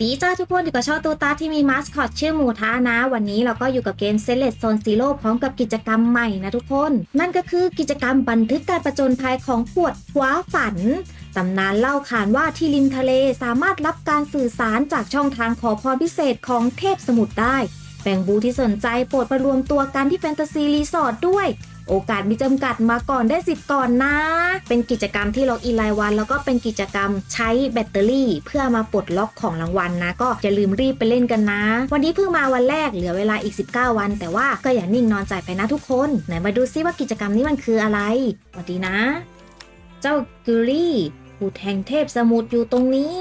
ดีจ้าทุกคนอยู่กับช่องตูตาที่มีมาสคอตชื่อหมูท้านะ วันนี้เราก็อยู่กับเกมเซเลตโซนซีโร่พร้อมกับกิจกรรมใหม่นะทุกคน นั่นก็คือกิจกรรมบันทึกการประจนภัยของขวดคว้าฝันตำนานเล่าขานว่าที่ริมทะเลสามารถรับการสื่อสารจากช่องทางขอพรพิเศษของเทพสมุทรได้ แบ่งบูที่สนใจโปรดมารวมตัวกันที่แฟนตาซีรีสอร์ทด้วย โอกาสมีจำกัดมาก่อนได้สิทธิ์ก่อนนะ เป็นกิจกรรมที่ล็อกอินรายวัน แล้วก็เป็นกิจกรรมใช้แบตเตอรี่ เพื่อมาปลดล็อกของรางวัลนะก็อย่าลืมรีบไปเล่นกันนะ วันนี้เพิ่งมาวันแรกเหลือเวลาอีก 19 วัน แต่ว่าก็อย่านิ่งนอนใจไปนะทุกคนไหนมาดูซิว่ากิจกรรมนี้มันคืออะไรสวัสดีนะ เจ้ากิรี่ผู้แทงเทพสมุทรอยู่ตรงนี้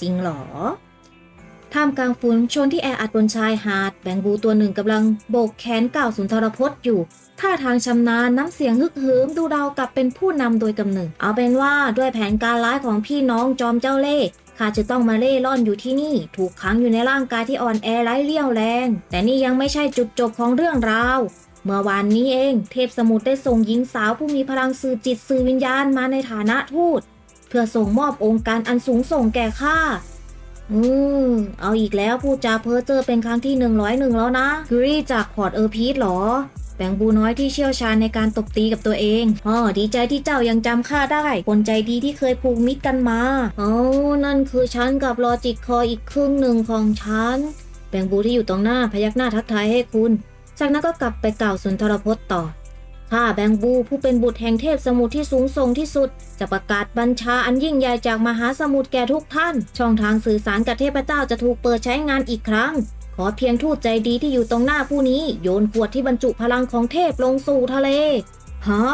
จริงเหรอ ท่ามกลางฝูงชนที่แออัดบนชายหาด แบงบูตัวหนึ่งกำลังโบกแขนกล่าวสุนทรพจน์อยู่ ท่าทางชำนาญน้ำเสียงฮึกหืมดูดาวกับเป็นผู้นำโดยกำเนิดเอาเป็นว่าด้วยแผนการร้ายของพี่น้องจอมเจ้าเล่ห์ข้าจะต้องมาเล่ร่อนอยู่ที่นี่ ถูกขังอยู่ในร่างกายที่อ่อนแอไร้เรี่ยวแรง แต่นี่ยังไม่ใช่จุดจบของเรื่องราวเมื่อวานนี้เอง เทพสมุทรได้ส่งหญิงสาวผู้มีพลังสื่อจิตสื่อวิญญาณมาในฐานะทูต เพื่อส่งมอบองค์การอันสูงส่งแก่ข้า อืม เอาอีกแล้วพูดจาเพ้อเจอเป็นครั้งที่หนึ่งร้อยหนึ่งแล้วนะคิรี่จากพอร์ตเออร์พีทหรอแบงบูน้อยที่เชี่ยวชาญในการตบตีกับตัวเองอ๋อดีใจที่เจ้ายังจำข้าได้ คนใจดีที่เคยผูกมิตรกันมาอ๋อนั่นคือฉันกับลอจิกคออีกครึ่งหนึ่งของฉันแบงบูที่อยู่ตรงหน้าพยักหน้าทักทายให้คุณ จากนั้นก็กลับไปกล่าวสุนทรพจน์ต่อ ข้าแบงบูผู้เป็นบุตรแห่งเทพสมุทรที่สูงส่งที่สุด จะประกาศบัญชาอันยิ่งใหญ่จากมหาสมุทรแก่ทุกท่าน ช่องทางสื่อสารกับเทพเจ้าจะถูกเปิดใช้งานอีกครั้ง ขอเพียงทูตใจดีที่อยู่ตรงหน้าผู้นี้ โยนขวดที่บรรจุพลังของเทพลงสู่ทะเลฮะ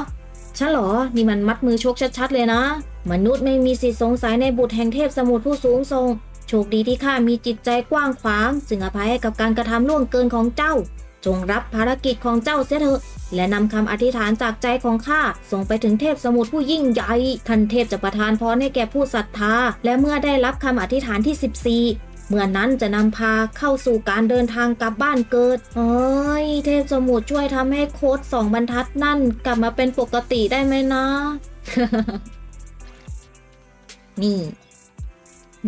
ฉันหรอ นี่มันมัดมือชกชัดๆเลยนะ มนุษย์ไม่มีสิทธิสงสัยในบุตรแห่งเทพสมุทรผู้สูงทรงโชคดีที่ข้ามีจิตใจกว้างขวาง จึงอภัยให้กับการกระทำล่วงเกินของเจ้า จงรับภารกิจของเจ้าเสียเถอะ และนำคำอธิษฐานจากใจของข้าส่งไปถึงเทพสมุทรผู้ยิ่งใหญ่ ท่านเทพจะประทานพรให้แก่ผู้ศรัทธา และเมื่อได้รับคำอธิษฐานที่ 14เมื่อนั้นจะนำพาเข้าสู่การเดินทางกลับบ้านเกิด เอ้ย เทพสมุทรช่วยทำให้โค้ดสองบรรทัดนั่นกลับมาเป็นปกติได้ไหมนะ นี่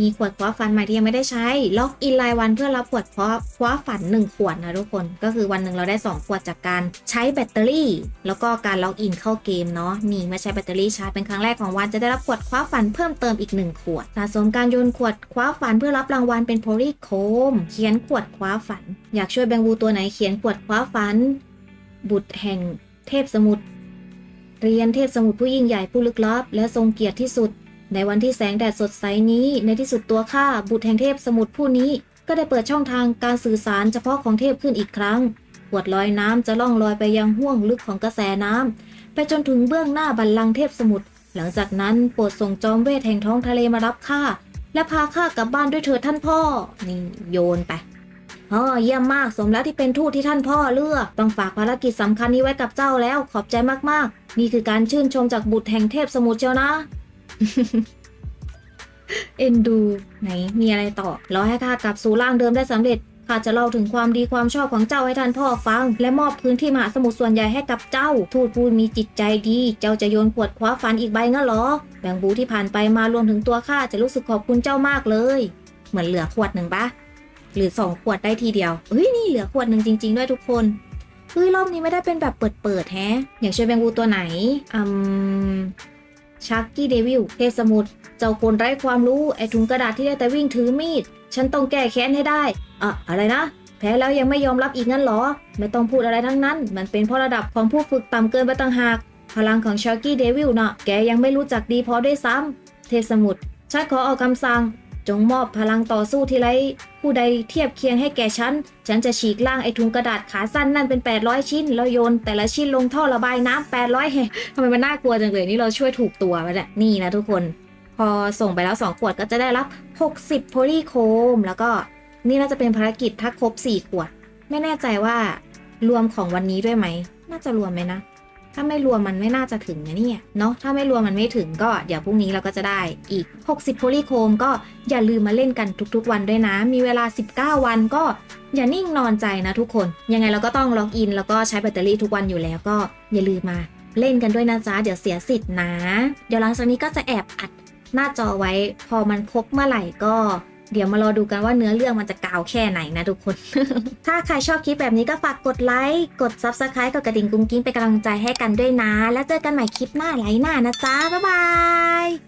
มีขวดคว้าฟันใหม่ที่ยังไม่ได้ใช้ ล็อกอินรายวันเพื่อรับขวดคว้าคว้าฝัน 1 ขวดนะทุกคน ก็คือวันหนึ่งเราได้ 2 ขวดจากการใช้แบตเตอรี่ แล้วก็การล็อกอินเข้าเกมเนาะ นี่ม่ใช้แบตเตอรี่ชาร์จเป็นครั้งแรกของวันจะได้รับขวดคว้าฝันเพิ่มเติมอีก 1 ขวด สะสมการโยนขวดคว้าฝันเพื่อรับรางวัลเป็นโพลีโคม เขียนขวดคว้าฝัน อยากช่วยแบงบูตัวไหนเขียนขวดคว้าฝัน บุตรแห่งเทพสมุทร เรียนเทพสมุทรผู้ยิ่งใหญ่ผู้ลึกลับและทรงเกียรติที่สุด ในวันที่แสงแดดสดใสนี้ ในที่สุดตัวข้าบุตรแห่งเทพสมุทรผู้นี้ ก็ได้เปิดช่องทางการสื่อสารเฉพาะของเทพขึ้นอีกครั้งขวดลอยน้ำจะล่องลอยไปยังห้วงลึกของกระแสน้ำไปจนถึงเบื้องหน้าบัลลังเทพสมุทรหลังจากนั้นโปรดส่งจอมเวทแห่งท้องทะเลมารับข้าและพาข้ากลับบ้านด้วยเถิดท่านพ่อ นี่โยนไปอ๋อเยี่ยมมากสมแล้วที่เป็นทูตที่ท่านพ่อเลือกต้องฝากภารกิจสำคัญนี้ไว้กับเจ้าแล้วขอบใจมากๆ นี่คือการชื่นชมจากบุตรแห่งเทพสมุทรเจ้านะ เอ็นดู ไหนมีอะไรต่อรอให้ข้ากลับสู่ร่างเดิมได้สำเร็จข้าจะเล่าถึงความดีความชอบของเจ้าให้ท่านพ่อฟัง และมอบพื้นที่มหาสมุทรส่วนใหญ่ให้กับเจ้า ทูตผู้มีจิตใจดี เจ้าจะโยนขวดคว้าฟันอีกใบงั้นหรอ แบงบูที่ผ่านไปมารวมถึงตัวข้าจะรู้สึกขอบคุณเจ้ามากเลย เหมือนเหลือขวดหนึ่งปะหรือสองขวดได้ทีเดียวเฮ้ยนี่เหลือขวดหนึ่งจริง ๆ ด้วยทุกคนเฮ้ยรอบนี้ไม่ได้เป็นแบบเปิดๆแฮะอยากช่วยแบงบูตัวไหนอืม ชักกี้เดวิลเทพสมุทรเจ้าคนไร้ความรู้ไอ้ถุงกระดาษที่ได้แต่วิ่งถือมีด ฉันต้องแก้แค้นให้ได้อะอะไรนะ แพ้แล้วยังไม่ยอมรับอีกงั้นเหรอ ไม่ต้องพูดอะไรทั้งนั้น มันเป็นเพราะระดับของผู้ฝึกต่ำเกินไปต่างหาก พลังของชาร์กี้เดวิลน่ะแกยังไม่รู้จักดีพอด้วยซ้ำเทพสมุทรฉันขอออกคำสั่ง จงมอบพลังต่อสู้ทีไรผู้ใดเทียบเคียงให้แก่ฉัน ฉันจะฉีกล่างไอ้ถุงกระดาษขาสั้นนั่นเป็น 800 ชิ้น แล้วโยนแต่ละชิ้นลงท่อระบายน้ำ800แห่ทำไมมันน่ากลัวจังเลยนี่เราช่วยถูกตัวไปแหละนี่นะทุกคน พอส่งไปแล้ว 2 ขวดก็จะได้รับ 60 โพลีโคม แล้วก็นี่น่าจะเป็นภารกิจถ้าครบ 4 ขวด ไม่แน่ใจว่ารวมของวันนี้ด้วยไหม น่าจะรวมไหมนะ ถ้าไม่รวมมันไม่น่าจะถึงนะเนี่ยเนาะถ้าไม่รวมมันไม่ถึงก็เดี๋ยวพรุ่งนี้เราก็จะได้อีก 60 โพลีโคมก็อย่าลืมมาเล่นกันทุกๆ วันด้วยนะ มีเวลา 19 วันก็อย่านิ่งนอนใจนะทุกคน ยังไงเราก็ต้องล็อกอิน แล้วก็ใช้แบตเตอรี่ทุกวันอยู่แล้วก็อย่าลืมมาเล่นกันด้วยนะจ๊ะเดี๋ยวเสียสิทธิ์นะ เดี๋ยวหลังจากนี้ก็จะแอบอัดหน้าจอไว้ พอมันครบเมื่อไหร่ก็ เดี๋ยวมารอดูกันว่าเนื้อเรื่องมันจะกาวแค่ไหนนะทุกคน ถ้าใครชอบคลิปแบบนี้ก็ฝากกดไลค์กด Subscribe กดกระดิ่งกุ้งกิ้งเป็นกำลังใจให้กันด้วยนะ แล้วเจอกันใหม่คลิปหน้าไลน์หน้านะจ๊ะบ๊ายบาย